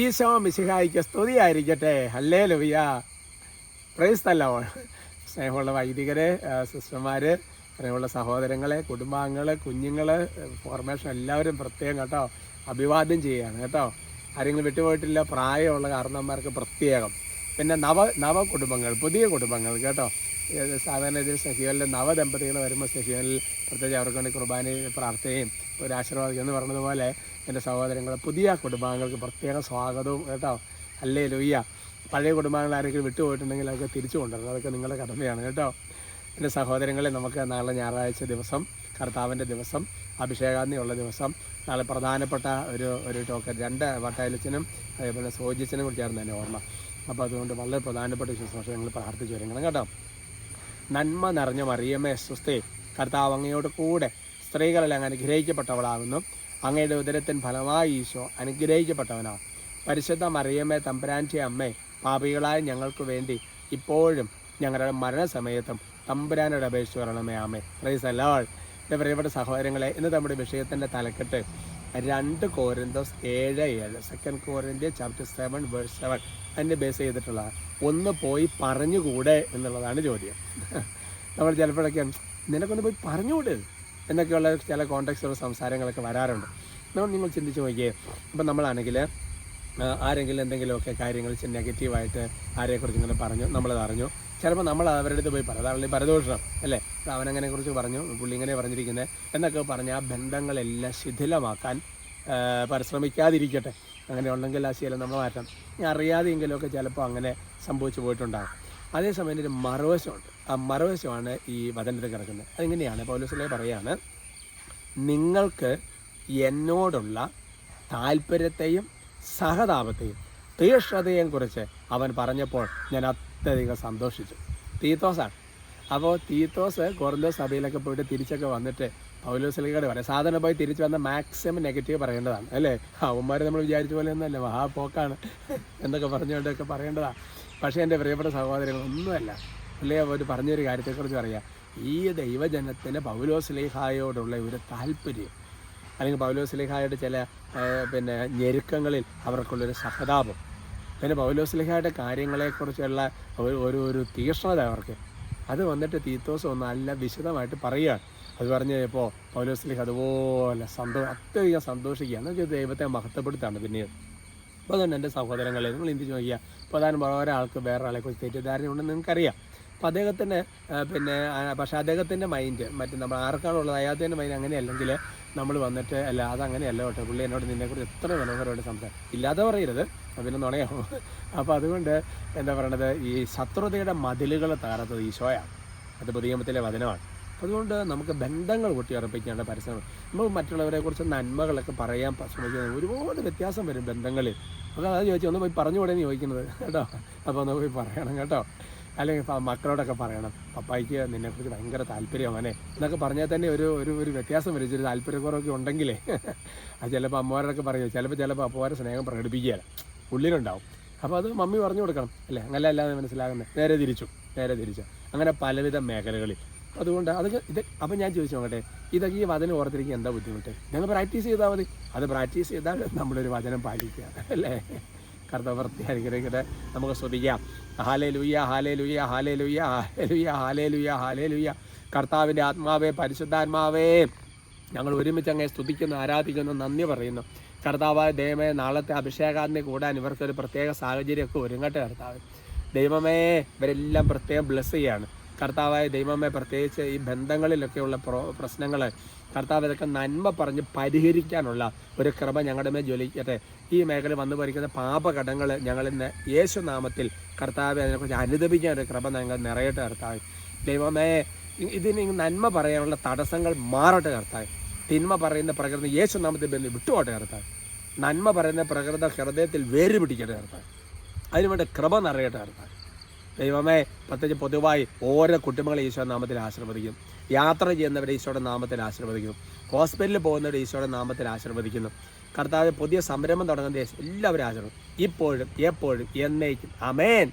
ഈശോ മിശിഹായിക്ക് സ്തുതിയായിരിക്കട്ടെ ഹല്ലേ ലുവിയ പ്രൈസ്തല്ലോ സ്നേഹമുള്ള വൈദികരെ സിസ്റ്റർമാർ സ്നേഹമുള്ള സഹോദരങ്ങളെ കുടുംബാംഗങ്ങൾ കുഞ്ഞുങ്ങൾ ഫോർമേഷൻ എല്ലാവരും പ്രത്യേകം കേട്ടോ അഭിവാദ്യം ചെയ്യുകയാണ് കേട്ടോ. ആരെങ്കിലും വിട്ടുപോയിട്ടില്ല പ്രായമുള്ള കാരണന്മാർക്ക് പ്രത്യേകം. പിന്നെ നവ നവ കുടുംബങ്ങൾ പുതിയ കുടുംബങ്ങൾ കേട്ടോ. സാധാരണ ഇതിൽ നവ നവദമ്പതികൾ വരുമ്പോൾ സഹിയോനിൽ പ്രത്യേകിച്ച് അവർക്ക് വേണ്ടി കുർബാന പ്രാർത്ഥനയും ഒരു ആശീർവാദം എന്ന് പറഞ്ഞതുപോലെ എന്റെ സഹോദരങ്ങൾ പുതിയ കുടുംബാംഗങ്ങൾക്ക് പ്രത്യേക സ്വാഗതവും കേട്ടോ. അല്ലേ ലൊയ്യ പഴയ കുടുംബാംഗങ്ങൾ ആരെങ്കിലും വിട്ടുപോയിട്ടുണ്ടെങ്കിൽ അതൊക്കെ തിരിച്ചു കൊണ്ടുവരണം. അതൊക്കെ നിങ്ങളുടെ കടമയാണ് കേട്ടോ. എന്റെ സഹോദരങ്ങളെ നമുക്ക് നാളെ ഞായറാഴ്ച ദിവസം കർത്താവിന്റെ ദിവസം അഭിഷേകാന്തിയുള്ള ദിവസം നാളെ പ്രധാനപ്പെട്ട ഒരു ഒരു ടോക്കൺ രണ്ട് വട്ടായലച്ചനും അതേപോലെ സോജിച്ചനും ചേർന്ന് തന്നെ ഓർമ്മ. അപ്പോൾ അതുകൊണ്ട് വളരെ പ്രധാനപ്പെട്ട ശുശ്രൂഷ ഞങ്ങൾ പ്രാർത്ഥിച്ചു വരുന്നത് കേട്ടോ. നന്മ നിറഞ്ഞ മറിയമ്മേ സ്വസ്തേ കർത്താവ് അങ്ങയോട് കൂടെ സ്ത്രീകളെല്ലാം അനുഗ്രഹിക്കപ്പെട്ടവളാകുന്നു. അങ്ങയുടെ ഉദരത്തിൻ ഫലമായി ഈശോ അനുഗ്രഹിക്കപ്പെട്ടവനാണ് പരിശുദ്ധ മറിയമ്മേ തമ്പുരാന്റെ അമ്മേ പാപികളായ ഞങ്ങൾക്ക് വേണ്ടി ഇപ്പോഴും ഞങ്ങളുടെ മരണസമയത്തും തമ്പുരാനോട് അപേക്ഷിച്ച് വരണമേ ആമേ പ്രൈസ് അല്ലാൾ എന്റെ പ്രിയപ്പെട്ട സഹോദരങ്ങളെ ഇന്ന് നമ്മുടെ വിഷയത്തിന്റെ തലക്കെട്ട് രണ്ട് കോരന്തോസ് ഏഴ് ഏഴ്. Second Corinthians chapter seven verse seven അതിന്റെ ബേസ് ചെയ്തിട്ടുള്ള ഒന്ന് പോയി പറഞ്ഞുകൂടെ എന്നുള്ളതാണ് ചോദ്യം. നമ്മൾ ചിലപ്പോഴൊക്കെ നിനക്കൊന്ന് പോയി പറഞ്ഞുകൂടെ എന്നൊക്കെയുള്ള ചില കോണ്ടാക്ട്സുള്ള സംസാരങ്ങളൊക്കെ വരാറുണ്ട്. നമ്മൾ നിങ്ങൾ ചിന്തിച്ച് നോക്കിയേ. ഇപ്പം നമ്മളാണെങ്കിൽ ആരെങ്കിലും എന്തെങ്കിലുമൊക്കെ കാര്യങ്ങൾ നെഗറ്റീവായിട്ട് ആരെക്കുറിച്ച് ഇങ്ങനെ പറഞ്ഞു നമ്മളത് അറിഞ്ഞു. ചിലപ്പോൾ നമ്മൾ അവരുടെ അടുത്ത് പോയി പറയാം. അതാണ് ഈ പരദോഷണം അല്ലേ? അവനങ്ങനെ കുറിച്ച് പറഞ്ഞു പുള്ളി ഇങ്ങനെ പറഞ്ഞിരിക്കുന്നത് എന്നൊക്കെ പറഞ്ഞ് ആ ബന്ധങ്ങളെല്ലാം ശിഥിലമാക്കാൻ പരിശ്രമിക്കാതിരിക്കട്ടെ. അങ്ങനെ ഉണ്ടെങ്കിൽ ആ ശീലം നമ്മൾ മാറ്റണം. ഇനി അറിയാതെയെങ്കിലുമൊക്കെ ചിലപ്പോൾ അങ്ങനെ സംഭവിച്ചു പോയിട്ടുണ്ടാകും അതേസമയം ഒരു മറുവശമുണ്ട്. ആ മറുവശമാണ് ഈ വചനത്തിൽ കിടക്കുന്നത്. അതിങ്ങനെയാണ് പോലീസിലെ പറയാണ് നിങ്ങൾക്ക് എന്നോടുള്ള താല്പര്യത്തെയും സഹതാപത്തെയും തീക്ഷ്ണതയെയും കുറിച്ച് അവൻ പറഞ്ഞപ്പോൾ ഞാൻ അത്യധികം സന്തോഷിച്ചു. തീത്തോസാണ് അപ്പോൾ തീത്തോസ് കൊറന്തോ സഭയിലൊക്കെ പോയിട്ട് തിരിച്ചൊക്കെ വന്നിട്ട് പൗലോസിലേക്കാട് പറയാം സാധാരണ പോയി തിരിച്ചു വന്ന മാക്സിമം നെഗറ്റീവ് പറയേണ്ടതാണ് അല്ലേ? അവന്മാർ നമ്മൾ വിചാരിച്ച പോലെ ഒന്നുമല്ല മഹാപോക്കാണ് എന്നൊക്കെ പറഞ്ഞുകൊണ്ടൊക്കെ പറയേണ്ടതാണ്. പക്ഷേ എന്റെ പ്രിയപ്പെട്ട സഹോദരങ്ങൾ ഒന്നുമല്ല. അല്ലേ അവർ പറഞ്ഞൊരു കാര്യത്തെക്കുറിച്ച് പറയാം. ഈ ദൈവജനത്തിന് പൗലോസ്ലേഹായോടുള്ള ഒരു താല്പര്യം അല്ലെങ്കിൽ പൗലോസ്ലേഹായുടെ ചില പിന്നെ ഞെരുക്കങ്ങളിൽ അവർക്കുള്ളൊരു സഹതാപം. പിന്നെ പൗലോസ്ലേഹായുടെ കാര്യങ്ങളെക്കുറിച്ചുള്ള ഒരു ഒരു ഒരു തീക്ഷ്ണത അവർക്ക്. അത് വന്നിട്ട് തീത്തോസ് നല്ല വിശദമായിട്ട് പറയുകയാണ് അത് പറഞ്ഞു കഴിഞ്ഞപ്പോൾ പൗലോസ്ലിഹ് അതുപോലെ സന്തോ അത്യധികം സന്തോഷിക്കുക എന്നൊക്കെ ദൈവത്തെ മഹത്വപ്പെടുത്താണ് പിന്നീട്. അപ്പോൾ അതുകൊണ്ട് എന്റെ സഹോദരങ്ങളെ നിങ്ങൾ എന്ത് ചോദിക്കുക? പ്രധാനം ഒരാൾക്ക് വേറെ ഒരാളെ കുറിച്ച് തെറ്റിദ്ധാരണ ഉണ്ടെന്ന് നിങ്ങൾക്കറിയാം. അപ്പം അദ്ദേഹത്തിന് പിന്നെ പക്ഷേ അദ്ദേഹത്തിന്റെ മൈൻഡ് മറ്റ് നമ്മൾ ആർക്കാണുള്ളത് അയാളത്തിന്റെ മൈൻഡ് അങ്ങനെയല്ലെങ്കിൽ നമ്മൾ വന്നിട്ട് അല്ല അതങ്ങനെയല്ല കേട്ടോ പുള്ളി എന്നോട് നിന്നെക്കുറിച്ച് എത്ര മനോഹരമായിട്ട് സംസാരം ഇല്ലാതെ പറയരുത്. അത് പിന്നെ നുണയാവും അപ്പോൾ അതുകൊണ്ട് എന്താ പറയണത് ഈ ശത്രുതയുടെ മതിലുകൾ തകർത്തത് ഈശോയാണ്. അത് പുതിയമത്തിലെ വചനമാണ്. അതുകൊണ്ട് നമുക്ക് ബന്ധങ്ങൾ കൂട്ടിയുറപ്പിക്കേണ്ട പരിശ്രമം. നമ്മൾ മറ്റുള്ളവരെ കുറിച്ച് നന്മകളൊക്കെ പറയാൻ ശ്രമിക്കുന്നത് ഒരുപാട് വ്യത്യാസം വരും ബന്ധങ്ങളിൽ. അപ്പോൾ അത് ചോദിച്ചു ഒന്ന് പോയി പറഞ്ഞു കൂടെ ചോദിക്കുന്നത് കേട്ടോ? അപ്പോൾ ഒന്ന് പോയി പറയണം കേട്ടോ? അല്ലെങ്കിൽ മക്കളോടൊക്കെ പറയണം പപ്പായ്ക്ക് നിന്നെക്കുറിച്ച് ഭയങ്കര താല്പര്യം അവനെ എന്നൊക്കെ പറഞ്ഞാൽ തന്നെ ഒരു ഒരു ഒരു വ്യത്യാസം വരും ഇച്ചിരി താല്പര്യക്കുറവൊക്കെ ഉണ്ടെങ്കിലേ. അത് ചിലപ്പോൾ അമ്മമാരോടൊക്കെ പറയും ചിലപ്പോൾ ചിലപ്പോൾ അപ്പമാരെ സ്നേഹം പ്രകടിപ്പിക്കുകയില്ല. ഉള്ളിലുണ്ടാവും. അപ്പോൾ അത് മമ്മി പറഞ്ഞു കൊടുക്കണം. അല്ലേ? അങ്ങനെ അല്ലാതെ മനസ്സിലാകുന്നത് നേരെ തിരിച്ചു. നേരെ തിരിച്ചു. അങ്ങനെ പലവിധ മേഖലകളിൽ. അതുകൊണ്ട് അതൊക്കെ ഇത് അപ്പം ഞാൻ ചോദിച്ചു നോക്കട്ടെ ഇതൊക്കെ ഈ വചനം ഓർത്തിരിക്കുക എന്താ ബുദ്ധിമുട്ട്? ഞങ്ങൾ പ്രാക്ടീസ് ചെയ്താൽ മതി. അത് പ്രാക്ടീസ് ചെയ്താൽ നമ്മളൊരു വചനം പാലിക്കുക. അല്ലേ? കർത്തവൃത്തി അനുഗ്രഹിക്കട്ടെ. നമുക്ക് ശ്രദ്ധിക്കാം. ഹാലേ ലുയ്യ ഹാലേ ലുയ്യ ഹാലേ ലുയ്യ ഹാലേ ലുയ്യ ഹാലേ ലുയ്യ ഹാലേ ലുയ്യ കർത്താവിന്റെ ആത്മാവേ പരിശുദ്ധാത്മാവേ. ഞങ്ങൾ ഒരുമിച്ച് അങ്ങേ സ്തുതിക്കുന്നു ആരാധിക്കുന്നു നന്ദി പറയുന്നു. കർത്താവായ ദൈവമേ നാളത്തെ അഭിഷേകാന്തി കൂടാൻ ഇവർക്കൊരു പ്രത്യേക സാഹചര്യമൊക്കെ ഒരുങ്ങട്ടെ കർത്താവ്. ദൈവമേ ഇവരെല്ലാം പ്രത്യേകം ബ്ലസ് ചെയ്യാണ് കർത്താവായ ദൈവമേ പ്രത്യേകിച്ച് ഈ ബന്ധങ്ങളിലൊക്കെയുള്ള പ്രോ പ്രശ്നങ്ങൾ കർത്താവ് ഇതൊക്കെ നന്മ പറഞ്ഞ് പരിഹരിക്കാനുള്ള ഒരു കൃപ ഞങ്ങളുടെ മേൽ ജ്വലിക്കട്ടെ. ഈ മേഖല വന്നു ഭരിക്കുന്ന പാപഘടങ്ങൾ ഞങ്ങളിന്ന് യേശുനാമത്തിൽ കർത്താവ് അതിനെക്കുറിച്ച് അനുദപിക്കാൻ ഒരു കൃപ ഞങ്ങൾ നിറയട്ടെ കർത്താവ്. ദൈവമേ ഇതിന് നന്മ പറയാനുള്ള തടസ്സങ്ങൾ മാറട്ടെ കർത്താവ്. തിന്മ പറയുന്ന പ്രകൃതി യേശുനാമത്തിൽ ബന്ധം വിട്ടുപോട്ടെ കർത്താവ്. നന്മ പറയുന്ന പ്രകൃത ഹൃദയത്തിൽ വേര് പിടിക്കട്ടെ കർത്താവ്. അതിനുവേണ്ട കൃപ നിറയട്ടെ കർത്താവ്. ദൈവമേ പ്രത്യേകിച്ച് പൊതുവായി ഓരോ കുടുംബങ്ങളെ ഈശോ നാമത്തിൽ ആശീർവദിക്കും. യാത്ര ചെയ്യുന്നവരെ ഈശോയുടെ നാമത്തിൽ ആശീർവദിക്കും. ഹോസ്പിറ്റലിൽ പോകുന്നവരെ ഈശോയുടെ നാമത്തിൽ ആശീർവദിക്കുന്നു. കർത്താവ് പുതിയ സംരംഭം തുടങ്ങുന്ന എല്ലാവരും ആശീർവദിക്കും. ഇപ്പോഴും എപ്പോഴും എന്നേക്കും. അമേൻ